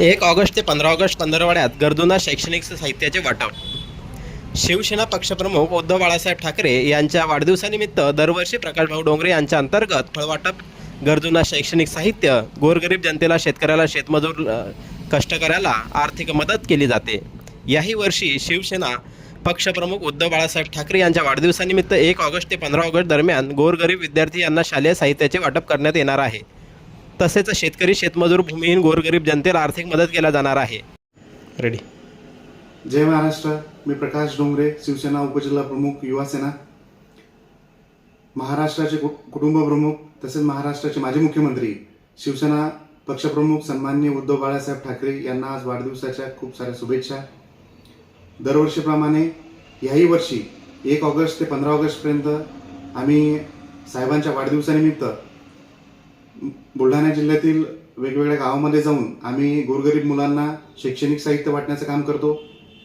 एक ऑगस्ट ते पंधरा ऑगस्ट पंधरवाड्यात गरजूंना शैक्षणिक साहित्याचे वाटप. शिवसेना पक्षप्रमुख उद्धव बाळासाहेब ठाकरे यांच्या वाढदिवसानिमित्त दरवर्षी प्रकाशभाऊ डोंगरे यांच्या अंतर्गत फळवाटप गरजूंना शैक्षणिक साहित्य गोरगरीब जनतेला शेतकऱ्याला शेतमजूर कष्टकऱ्याला आर्थिक मदत केली जाते. याही वर्षी शिवसेना पक्षप्रमुख उद्धव बाळासाहेब ठाकरे यांच्या वाढदिवसानिमित्त एक ऑगस्ट ते पंधरा ऑगस्ट दरम्यान गोरगरीब विद्यार्थी यांना शालेय साहित्याचे वाटप करण्यात येणार आहे. तसेच शेतकरी शेतमजूर भूमिहीन गोरगरीब जनतेला आर्थिक मदत केला जाणार आहे. रेडी जय महाराष्ट्र. मी प्रकाश डोंगरे शिवसेना उपजिल्हा प्रमुख युवा सेना. महाराष्ट्राचे कुटुंब प्रमुख तसेच महाराष्ट्राचे माजी मुख्यमंत्री शिवसेना पक्षप्रमुख सन्माननीय उद्धव बाळासाहेब ठाकरे यांना आज वाढदिवसाच्या खूप साऱ्या शुभेच्छा. दरवर्षीप्रमाणे याही वर्षी एक ऑगस्ट ते पंधरा ऑगस्टपर्यंत आम्ही साहेबांच्या वाढदिवसानिमित्त बुलढाणा जिल्ह्यातील वेगवेगळ्या गावामध्ये जाऊन आम्ही गोरगरीब मुलांना शैक्षणिक साहित्य वाटण्याचं काम करतो.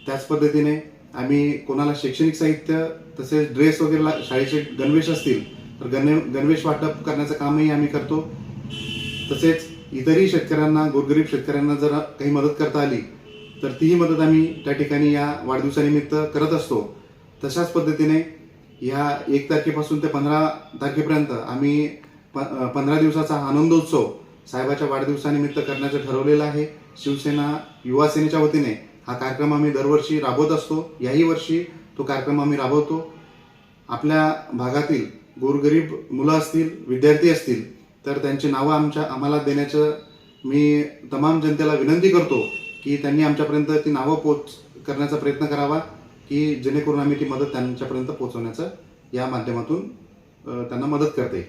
त्याच पद्धतीने आम्ही कोणाला शैक्षणिक साहित्य तसेच ड्रेस वगैरेला शाळेचे गणवेश असतील तर गण गणवेश वाटप करण्याचं कामही आम्ही करतो. तसेच इतरही शेतकऱ्यांना गोरगरीब शेतकऱ्यांना जर काही मदत करता आली तर तीही मदत आम्ही त्या ठिकाणी या वाढदिवसानिमित्त करत असतो. तशाच पद्धतीने ह्या एक तारखेपासून ते पंधरा तारखेपर्यंत आम्ही प पंधरा दिवसाचा आनंदोत्सव साहेबाच्या वाढदिवसानिमित्त करण्याचं ठरवलेलं आहे. शिवसेना युवा सेनेच्या वतीने हा कार्यक्रम आम्ही दरवर्षी राबवत असतो. याही वर्षी तो कार्यक्रम आम्ही राबवतो. आपल्या भागातील गोरगरीब मुलं असतील विद्यार्थी असतील तर त्यांची नावं आमच्या आम्हाला देण्याचं मी तमाम जनतेला विनंती करतो की त्यांनी आमच्यापर्यंत ती नावं पोच करण्याचा प्रयत्न करावा की जेणेकरून आम्ही ती मदत त्यांच्यापर्यंत पोहोचवण्याचं या माध्यमातून त्यांना मदत करते.